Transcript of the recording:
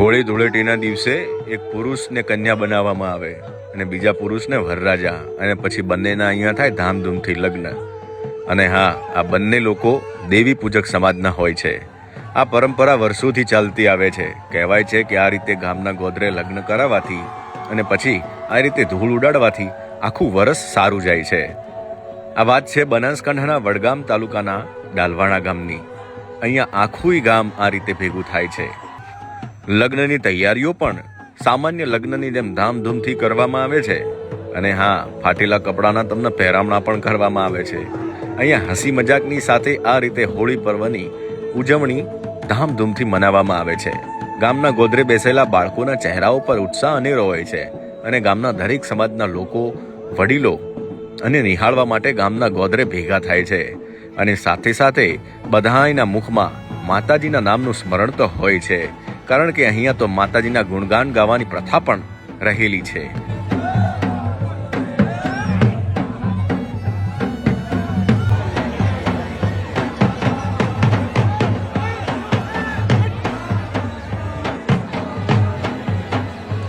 હોળી ધૂળેટીના દિવસે એક પુરુષને કન્યા બનાવવામાં આવે અને બીજા પુરુષને વરરાજા અને પછી બંનેના અહીંયા થાય ધામધૂમથી લગ્ન. અને હા, આ બંને લોકો દેવી પૂજક સમાજના હોય છે. આ પરંપરા વર્ષોથી ચાલતી આવે છે. કહેવાય છે કે આ રીતે ગામના ગોદરે લગ્ન કરાવવાથી અને પછી આ રીતે ધૂળ ઉડાડવાથી આખું વરસ સારું જાય છે. આ વાત છે બનાસકાંઠાના વડગામ તાલુકાના ડાલવાણા ગામની. અહીંયા આખું ગામ આ રીતે ભેગું થાય છે. લગ્નની તૈયારીઓ પણ સામાન્ય લગ્નની જેમ ધામધૂમથી કરવામાં આવે છે. અને હા, ફાટેલા કપડાના તમને પહેરામણા પણ કરવામાં આવે છે. અહીંયા હસી મજાકની સાથે આ રીતે હોળી પર્વની ઉજવણી ધામધૂમથી મનાવવામાં આવે છે. ગામના ગોદરે બેસેલા બાળકોના ચહેરાઓ પર ઉત્સાહ અનેરો હોય છે. અને ગામના દરેક સમાજના લોકો, વડીલો અને નિહાળવા માટે ગામના ગોદરે ભેગા થાય છે. અને સાથે સાથે બધાયના મુખમાં માતાજીના નામનું સ્મરણ તો હોય છે. કારણ કે અહીંયા તો માતાજીના ગુણગાન ગાવાની પ્રથા પણ રહેલી છે.